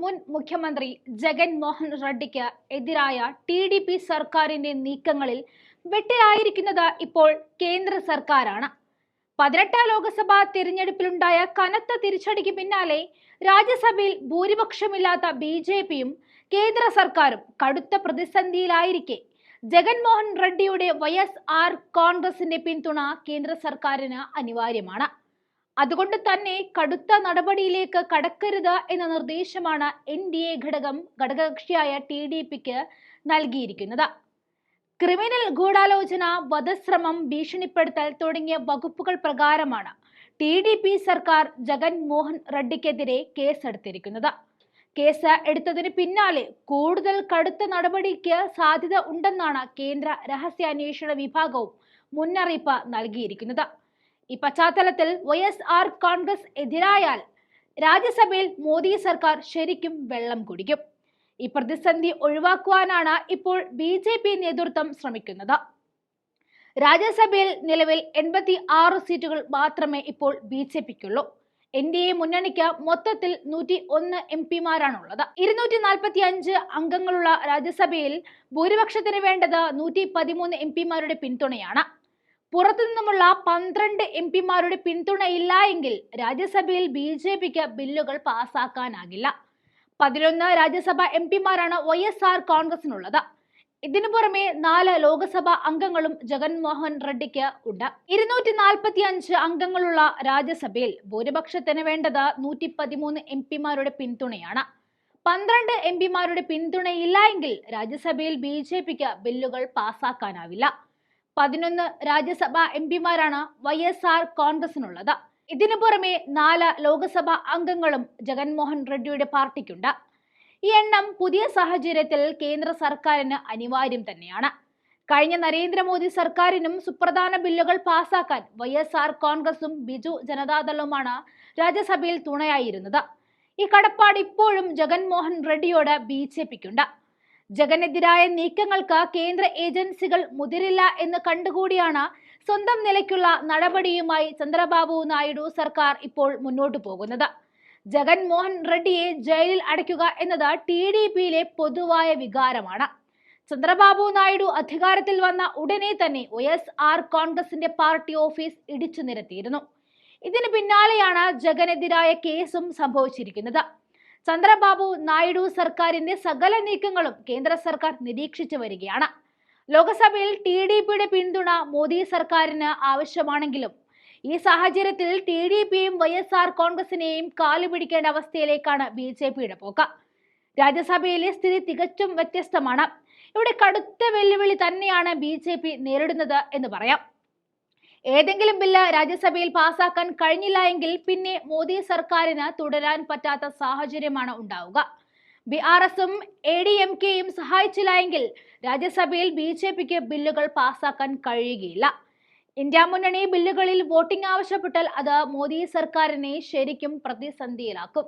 മുൻ മുഖ്യമന്ത്രി ജഗൻ മോഹൻ റെഡ്ഡിക്ക് എതിരായ ടി ഡി പി സർക്കാരിന്റെ നീക്കങ്ങളിൽ വെട്ടിലായിരിക്കുന്നത് ഇപ്പോൾ കേന്ദ്ര സർക്കാരാണ്. പതിനെട്ടാം ലോക്സഭാ തിരഞ്ഞെടുപ്പിലുണ്ടായ കനത്ത തിരിച്ചടിക്ക് പിന്നാലെ രാജ്യസഭയിൽ ഭൂരിപക്ഷമില്ലാത്ത ബി ജെ പിയും കേന്ദ്ര സർക്കാരും കടുത്ത പ്രതിസന്ധിയിലായിരിക്കെ. ജഗൻമോഹൻ റെഡ്ഡിയുടെ വൈ എസ് ആർ കോൺഗ്രസിന്റെ പിന്തുണ കേന്ദ്ര സർക്കാരിന് അനിവാര്യമാണ്. അതുകൊണ്ട് തന്നെ കടുത്ത നടപടിയിലേക്ക് കടക്കരുത് എന്ന നിർദ്ദേശമാണ് എൻ ഡി എ ഘടകം ഘടകകക്ഷിയായ ടി ഡി പിക്ക് നൽകിയിരിക്കുന്നത്. ക്രിമിനൽ ഗൂഢാലോചന വധശ്രമം ഭീഷണിപ്പെടുത്തൽ തുടങ്ങിയ വകുപ്പുകൾ പ്രകാരമാണ് ടി ഡി പി സർക്കാർ ജഗൻമോഹൻ റെഡ്ഡിക്കെതിരെ കേസെടുത്തിരിക്കുന്നത്. കേസ് എടുത്തതിന് പിന്നാലെ കൂടുതൽ കടുത്ത നടപടിക്ക് സാധ്യത ഉണ്ടെന്നാണ് കേന്ദ്ര രഹസ്യാന്വേഷണ വിഭാഗവും മുന്നറിയിപ്പ് നൽകിയിരിക്കുന്നത്. ഈ പശ്ചാത്തലത്തിൽ വൈ എസ് ആർ കോൺഗ്രസ് എതിരായാൽ രാജ്യസഭയിൽ മോദി സർക്കാർ ശരിക്കും വെള്ളം കുടിക്കും. ഈ പ്രതിസന്ധി ഒഴിവാക്കുവാനാണ് ഇപ്പോൾ ബി ജെ പി നേതൃത്വം ശ്രമിക്കുന്നത്. രാജ്യസഭയിൽ നിലവിൽ എൺപത്തി ആറ് സീറ്റുകൾ മാത്രമേ ഇപ്പോൾ ബി ജെ പിക്കുള്ളൂ. എൻ ഡി എ മുന്നണിക്ക് മൊത്തത്തിൽ നൂറ്റി ഒന്ന് എം പിമാരാണുള്ളത്. ഇരുന്നൂറ്റി നാൽപ്പത്തി അഞ്ച് അംഗങ്ങളുള്ള രാജ്യസഭയിൽ ഭൂരിപക്ഷത്തിന് വേണ്ടത് നൂറ്റി പതിമൂന്ന് എം പിമാരുടെ പിന്തുണയാണ്. പുറത്തുനിന്നുമുള്ള പന്ത്രണ്ട് എം പിമാരുടെ പിന്തുണയില്ല എങ്കിൽ രാജ്യസഭയിൽ ബി ജെ പിക്ക് ബില്ലുകൾ പാസാക്കാനാകില്ല പതിനൊന്ന് രാജ്യസഭ എം പിമാരാണ് വൈ എസ് ആർ കോൺഗ്രസിനുള്ളത്. ഇതിനു പുറമെ നാല് ലോക്സഭാ അംഗങ്ങളും ജഗൻമോഹൻ റെഡ്ഡിക്ക് ഉണ്ട്. ഇരുന്നൂറ്റി നാൽപ്പത്തി അഞ്ച് അംഗങ്ങളുള്ള രാജ്യസഭയിൽ ഭൂരിപക്ഷത്തിന് വേണ്ടത് നൂറ്റി പതിമൂന്ന് എം പിമാരുടെ പിന്തുണയാണ്. പന്ത്രണ്ട് എം പിമാരുടെ പിന്തുണയില്ല എങ്കിൽ രാജ്യസഭയിൽ ബി ജെ പിക്ക് ബില്ലുകൾ പാസ്സാക്കാനാവില്ല. പതിനൊന്ന് രാജ്യസഭാ എം പിമാരാണ് വൈ എസ് ആർ കോൺഗ്രസിനുള്ളത്. ഇതിനു പുറമെ നാല് ലോക്സഭാ അംഗങ്ങളും ജഗൻമോഹൻ റെഡ്ഡിയുടെ പാർട്ടിക്കുണ്ട്. ഈ എണ്ണം പുതിയ സാഹചര്യത്തിൽ കേന്ദ്ര സർക്കാരിന് അനിവാര്യം തന്നെയാണ്. കഴിഞ്ഞ നരേന്ദ്രമോദി സർക്കാരിനും സുപ്രധാന ബില്ലുകൾ പാസാക്കാൻ വൈ എസ് ആർ കോൺഗ്രസും ബിജു ജനതാദളുമാണ് രാജ്യസഭയിൽ തുണയായിരുന്നത്. ഈ കടപ്പാട് ഇപ്പോഴും ജഗൻമോഹൻ റെഡ്ഡിയോട് ബി ജെ പിക്കുണ്ട്. ജഗനെതിരായ നീക്കങ്ങൾക്ക് കേന്ദ്ര ഏജൻസികൾ മുതിരില്ല എന്ന് കണ്ടുകൂടിയാണ് സ്വന്തം നിലയ്ക്കുള്ള നടപടിയുമായി ചന്ദ്രബാബു നായിഡു സർക്കാർ ഇപ്പോൾ മുന്നോട്ടു പോകുന്നത്. ജഗൻമോഹൻ റെഡ്ഡിയെ ജയിലിൽ അടയ്ക്കുക എന്നത് ടി ഡി പിയിലെ പൊതുവായ വികാരമാണ്. ചന്ദ്രബാബു നായിഡു അധികാരത്തിൽ വന്ന ഉടനെ തന്നെ ഒ എസ് ആർ കോൺഗ്രസിന്റെ പാർട്ടി ഓഫീസ് ഇടിച്ചു നിരത്തിയിരുന്നു. ഇതിന് പിന്നാലെയാണ് ജഗനെതിരായ കേസും സംഭവിച്ചിരിക്കുന്നത്. ചന്ദ്രബാബു നായിഡു സർക്കാരിന്റെ സകല നീക്കങ്ങളും കേന്ദ്ര സർക്കാർ നിരീക്ഷിച്ചു വരികയാണ്. ലോക്സഭയിൽ ടി ഡി പിയുടെ പിന്തുണ മോദി സർക്കാരിന് ആവശ്യമാണെങ്കിലും ഈ സാഹചര്യത്തിൽ ടി ഡി പിയും വൈ എസ് ആർ കോൺഗ്രസിനെയും കാലുപിടിക്കേണ്ട അവസ്ഥയിലേക്കാണ് ബി ജെ പിയുടെ പോക്ക്. രാജ്യസഭയിലെ സ്ഥിതി തികച്ചും വ്യത്യസ്തമാണ്. ഇവിടെ കടുത്ത വെല്ലുവിളി തന്നെയാണ് ബി നേരിടുന്നത് എന്ന് പറയാം. ഏതെങ്കിലും ബില്ല് രാജ്യസഭയിൽ പാസാക്കാൻ കഴിഞ്ഞില്ല എങ്കിൽ പിന്നെ മോദി സർക്കാരിന് തുടരാൻ പറ്റാത്ത സാഹചര്യമാണ് ഉണ്ടാവുക. ബി ആർ എസും എ ഡി എം കെയും സഹായിച്ചില്ല എങ്കിൽ രാജ്യസഭയിൽ ബി ജെ പിക്ക് ബില്ലുകൾ പാസാക്കാൻ കഴിയുകയില്ല. ഇന്ത്യ മുന്നണി ബില്ലുകളിൽ വോട്ടിംഗ് ആവശ്യപ്പെട്ടാൽ അത് മോദി സർക്കാരിനെ ശരിക്കും പ്രതിസന്ധിയിലാക്കും.